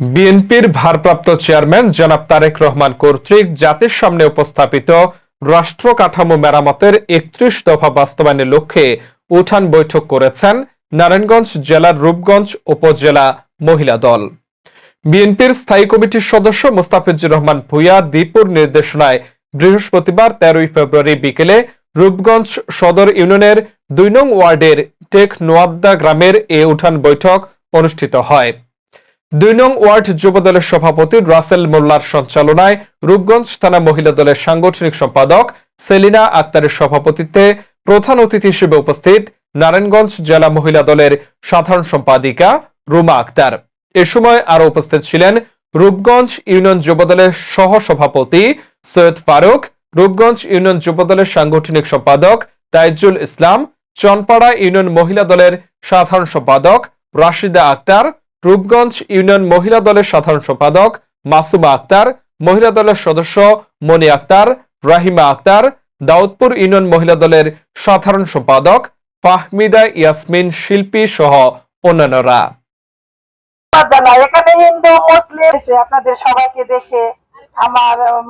বিএনপির ভারপ্রাপ্ত চেয়ারম্যান জনাব তারেক রহমান কর্তৃক জাতির সামনে উপস্থাপিত রাষ্ট্র কাঠামো মেরামতের একত্রিশ দফা বাস্তবায়নের লক্ষ্যে উঠান বৈঠক করেছেন নারায়ণগঞ্জ জেলার রূপগঞ্জ উপজেলা মহিলা দল। বিএনপির স্থায়ী কমিটির সদস্য মোস্তাফিজুর রহমান ভুইয়া দীপুর নির্দেশনায় বৃহস্পতিবার তেরোই ফেব্রুয়ারি বিকেলে রূপগঞ্জ সদর ইউনিয়নের দুই নং ওয়ার্ডের টেক নোয়াদ্দা গ্রামের এ উঠান বৈঠক অনুষ্ঠিত হয়। দুই নং ওয়ার্ড যুবদলের সভাপতি রাসেল মোল্লার সঞ্চালনায় রূপগঞ্জ থানা মহিলা দলের সাংগঠনিক সম্পাদক সেলিনা আক্তারের সভাপতিত্বে প্রধান অতিথি হিসেবে উপস্থিত নারায়ণগঞ্জ জেলা মহিলা দলের সাধারণ সম্পাদিকা রুমা আক্তার। এ সময় আরও উপস্থিত ছিলেন রূপগঞ্জ ইউনিয়ন যুবদলের সহ সভাপতি সৈয়দ ফারুক, রূপগঞ্জ ইউনিয়ন যুবদলের সাংগঠনিক সম্পাদক তাইজুল ইসলাম, চনপাড়া ইউনিয়ন মহিলা দলের সাধারণ সম্পাদক রাশিদা আক্তার রূপগঞ্জ ইউনিয়ন মহিলা দলের সাধারণ সম্পাদক মাসুমা আক্তার, মহিলা দলের সদস্য মনি আক্তার, রাহিমা আক্তার, দাউদপুর ইউনিয়ন মহিলা দলের সাধারণ সম্পাদক ফাহমিদা ইয়াসমিন শিল্পী সহ অন্যান্যরা।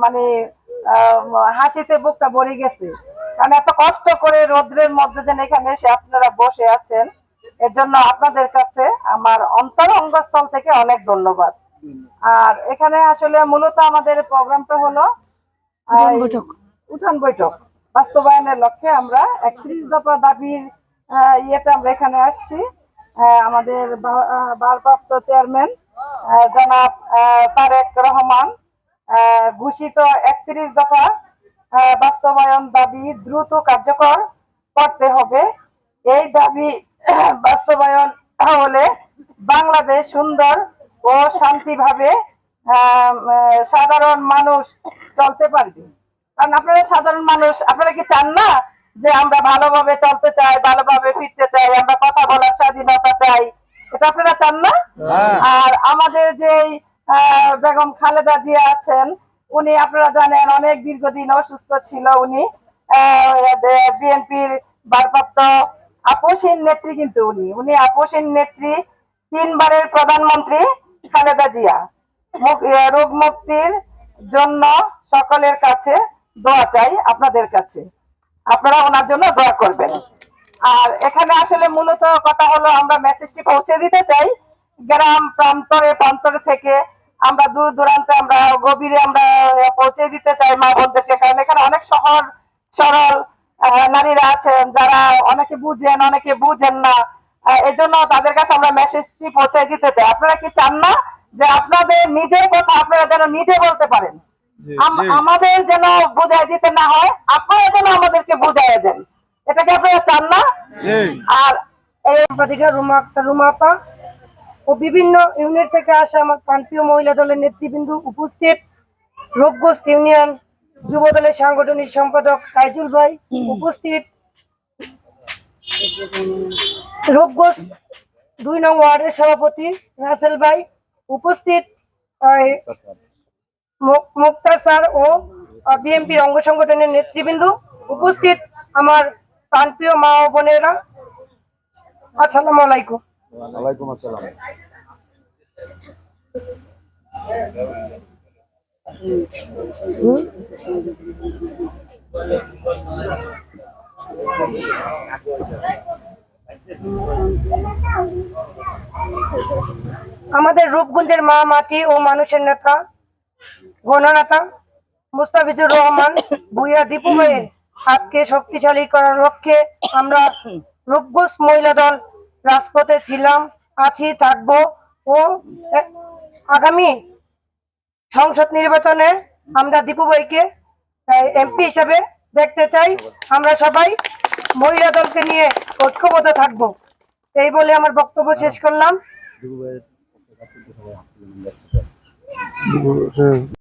মানে আপনারা বসে আছেন। এর জন্য আপনাদের কাছে আমার অন্তর অঙ্গস্থল থেকে অনেক ধন্যবাদ। আর এখানে আসলে মূলত আমাদের প্রোগ্রামটা হলো উঠান বৈঠক। বাস্তবায়নের লক্ষ্যে আমরা একত্রিশ দফা দাবির ইয়েতে আমরা এখানে আসছি। আমাদের ভারপ্রাপ্ত চেয়ারম্যান জনাব তারেক রহমান ঘোষিত একত্রিশ দফা বাস্তবায়ন দাবি দ্রুত কার্যকর করতে হবে। এই দাবি বাস্তবায়ন হলে বাংলাদেশ সুন্দর ও শান্তিভাবে সাধারণ মানুষ চলতে পারবে। কারণ আপনারা সাধারণ মানুষ আপনারা কি চান না যে আমরা ভালোভাবে চলতে চাই ভালোভাবে ফিরতে চাই আমরা কথা বলার স্বাধীনতা চাই? এটা আপনারা চান না? আর আমাদের যে বেগম খালেদা জিয়া আছেন উনি আপনারা জানেন অনেক দীর্ঘদিন অসুস্থ ছিল উনি। বিএনপির ভারপ্রাপ্ত আপোষহীন নেত্রী কিন্তু উনি। উনি আপোষহীন নেত্রী তিনবারের প্রধানমন্ত্রী খালেদা জিয়া। রোগ মুক্তির জন্য সকলের কাছে দোয়া চাই আপনাদের কাছে। আপনারা ওনার জন্য দোয়া করবেন। আর এখানে আসলে মূলত কথা হলো, আমরা মেসেজটি পৌঁছে দিতে চাই। গ্রাম প্রান্তরে প্রান্তরে থেকে আমরা দূর দূরান্তে আমরা গভীরে আমরা পৌঁছে দিতে চাই মা বোনদেরকে। কারণ এখানে অনেক সহজ সরল নারীরা আছেন যারা অনেকে বুঝেন অনেকে বুঝেন না। এজন্য তাদের কাছে আমরা মেসেজটি পৌঁছে দিতে চাই। আপনারা কি চান না যে আপনাদের নিজের কথা আপনারা যেন নিজে বলতে পারেন? আমাদের যেন বুঝাই দিতে না হয় আপনারা যেন আমাদেরকে বুঝাই দেন। এটাকে আপনারা চান না? আর এই সাংবাদিকা রুমা আক্তার রুমা ও বিভিন্ন ইউনিট থেকে আসা আমার প্রান্তীয় মহিলা দলের নেতৃবৃন্দ উপস্থিত। রূপগোস্ত ইউনিয়ন যুব দলের সাংগঠনিক সম্পাদক কাইজুল ভাই উপস্থিত। রূপগোস্ত দুই নং ওয়ার্ডের সভাপতি রাসেল ভাই উপস্থিত। মুক্তার স্যার ও বিএনপির অঙ্গ সংগঠনের নেতৃবৃন্দ উপস্থিত। আমার প্রাণপ্রিয় মা ও বোনেরা, আসসালামু আলাইকুম। ওয়ালাইকুম আসসালাম। আমাদের রূপগঞ্জের মা, মাটি ও মানুষের নেতা, গণনেতা মুস্তাফিজুর রহমান, ভুইয়া দীপু ভাইয়ের হাতকে শক্তিশালী করার লক্ষ্যে আমরা রূপগঞ্জ মহিলা দল রাজপথে ছিলাম, আছি, থাকব ও আগামী সংসদ নির্বাচনে আমরা দীপু ভাইকে এমপি হিসাবে দেখতে চাই। আমরা সবাই মহিলা দলকে নিয়ে ঐক্যবদ্ধ থাকব। এই বলে আমার বক্তব্য শেষ করলাম।